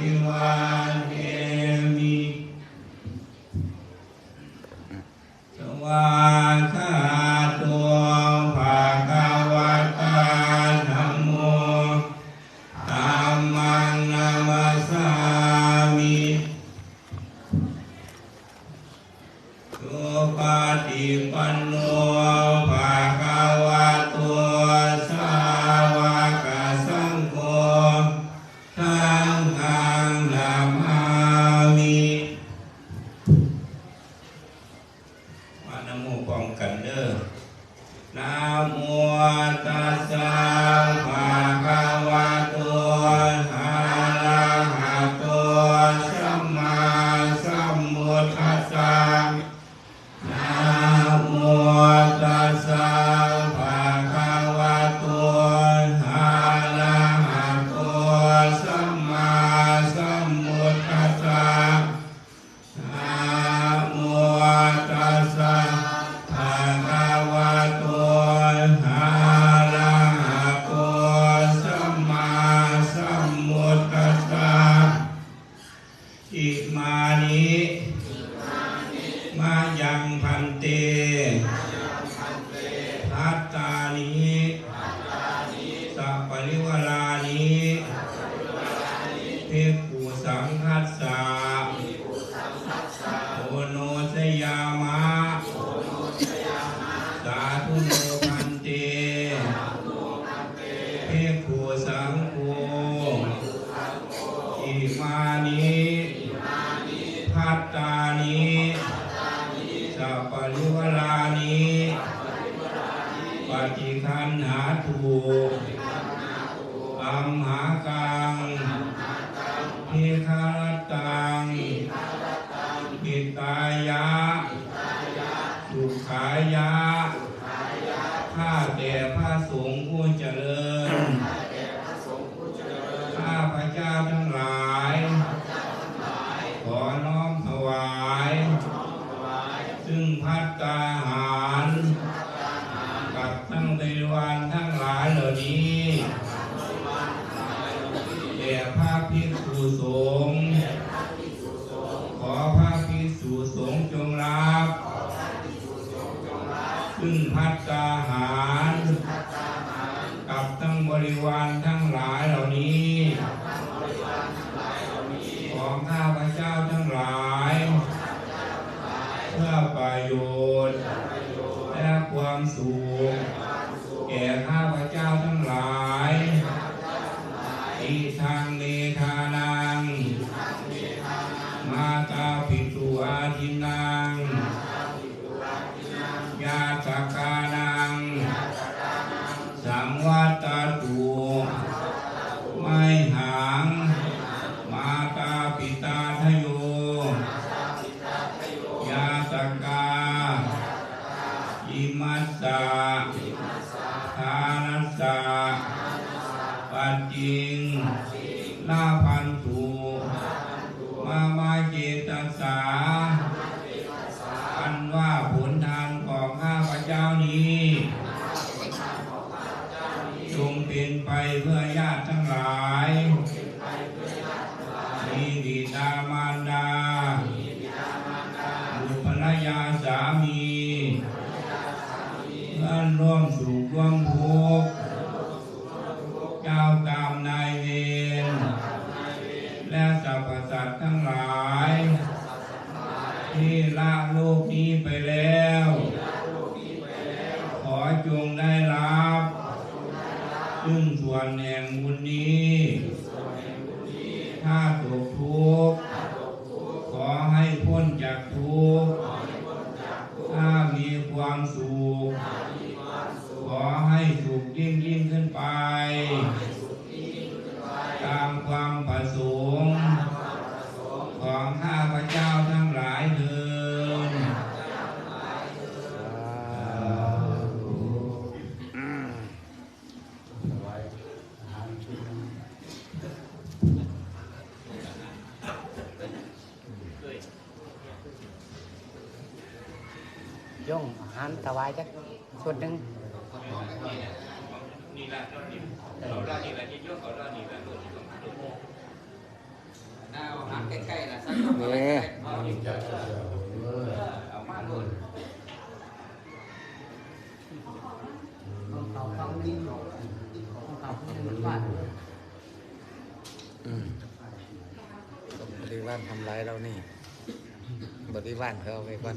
ภิวาสวาสาตัาคาวตาธรโมธรรมนามสามิโยปาติปันโน ภิกขุสังฆัสสา ซึ่งพัฒนาหาร กับทั้งบริวารทั้งหลายเหล่านี้ ของข้าพเจ้าทั้งหลาย เพื่อประโยชน์ และความสุขแก่ข้าพเจ้าทั้งหลายอิทางเลทานัง มาตาปิตุวาทินา ตาทานัสสะปัจจิงลาพัน ส่วนแห่งบุญนี้ถ้าตกทุกข์ขอให้พ้นจากทุกข์ถ้ามีความสุขขอให้สุขยิ่งยิ่งขึ้นไป ตามความประสงค์ ย่องหันถวายจักส่วนหนึ่งเนี่ย่าละนี่น่ดีบ้ๆนะสักเอามนิบดิ้บริวารทำร้ายเรานี่ บริวารเขาไปก่อน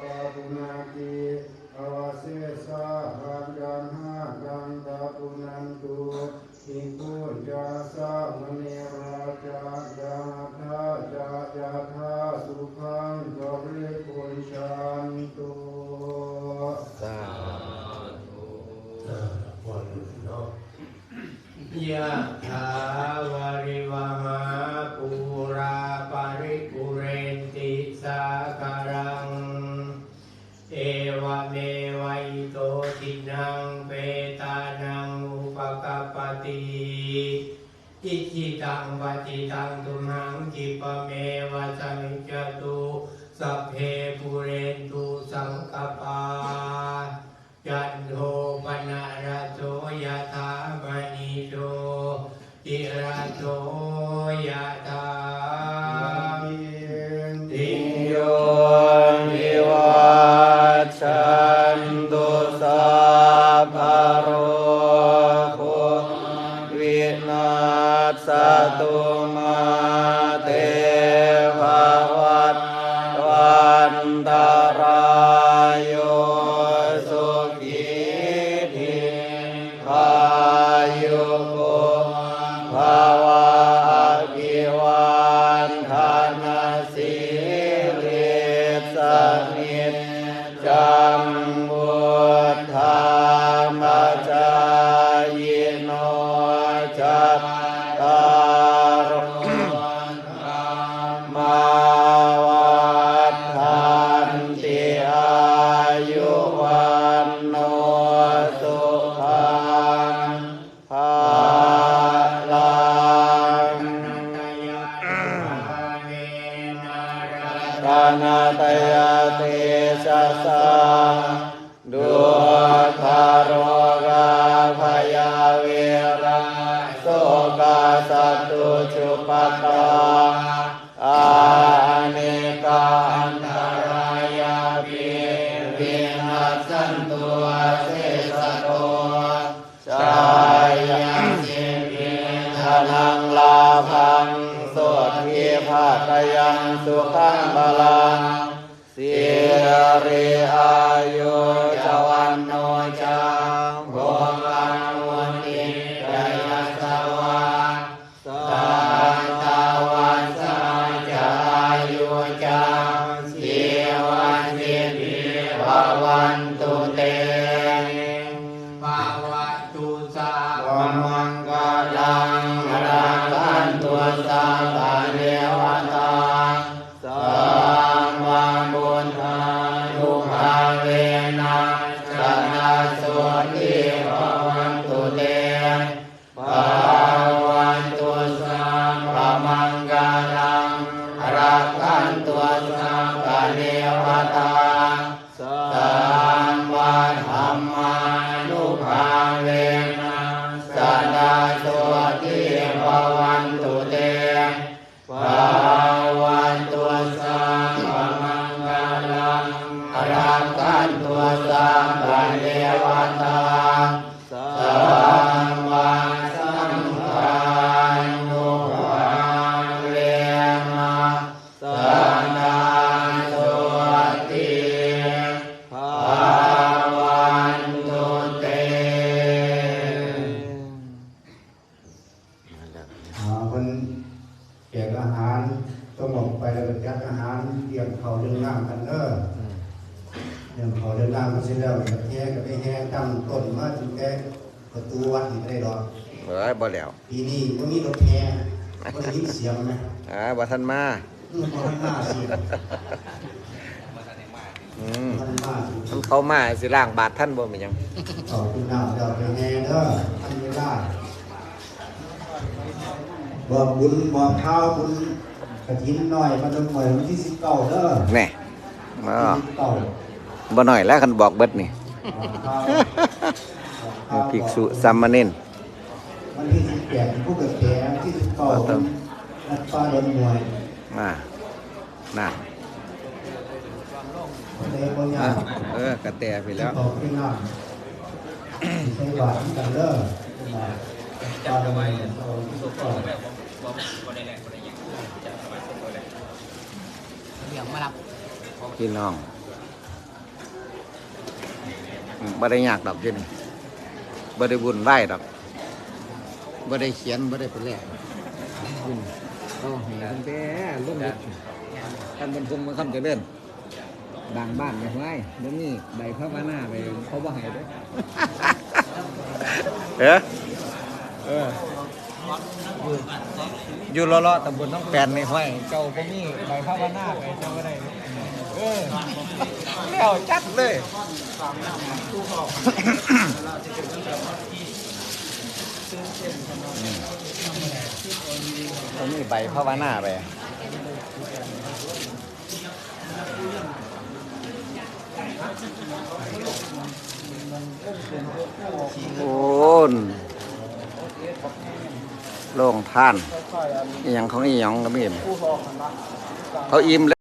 ปะปุนาติอวาเสสะหังกันหากันตะปุนันตุอิปุญจาสามณีราจาจาทาจาจาทาสุขังกริปุญชันตุสายะถาวาริวหา ตังวจิตังตุมหังจิปะเมวะสัมิจจตุสัพเพปุเรนตุสังกปา นาศตุมาเตภวัตวันตารายโยสุขีทิพายุโกภาวะอภิวันทานสิริสนิจจัง วินาศสันตุเสสะโตชายาสิวิทานังลาภังโสทีภาคยังสุขังบาลังสิริอายุ เอ้ยบ่แล้วปีนี้มันมีรถแห่ก็ได้ยินเสียงไหมอ่าบ่ทันมาอืมมันมาสิอืมมันมาสิมันเข้ามาสิล้างบาทท่านบ่แม่นหยังขอบคุณน้ำเดี๋ยวไปแห่เด้ออันนี้ได้บอกบุญบอกข้าวบุญกระถินหน่อยมันต้องหน่อยวันที่สิบเก้าเด้อแน่มาสิบเก้าบ่น้อยแล้วคันบอกเบิดนี่บอกข้าวภิกษุสามเณร วันที่สิบแปดผู้เกิดแก่วันที่สิบเก้าว่าต้องนัดฟ้าเดินมวยมาน่ะเลยบางออะย่างเออกระแตไปแล้วขอพี่น้ำใส่บาตรกันเด้อจับเอาไว้เอาที่สุดก่อนเดี๋ยวมารับพี่น้องอืมบ่ได้ยากดอกอยู่นี่บ่ได้บุญไหว้ดอก บ่ได้เขียนบ่ได้เป็นแลกบุญเอาให้ตั้งแต่ลงเด็กท่านบรรพงมาคำเจะเล่นดังบ้านไม่ไหวบ่มีใบพระวนาไปเขาบ่ให้เด้อเอ๊ะเอออยู่อยู่รอๆตำบลน้องแปนในห้อยเจ้าบ่มีใบพระวนาไปเจ้าบ่ได้เออแล้วจัดเลย ผมมีใบภาวนาไปโอ้นโล่งท่านอหย่างของอหย่างก็ไม่เห็นเขาอิ่มแล้ว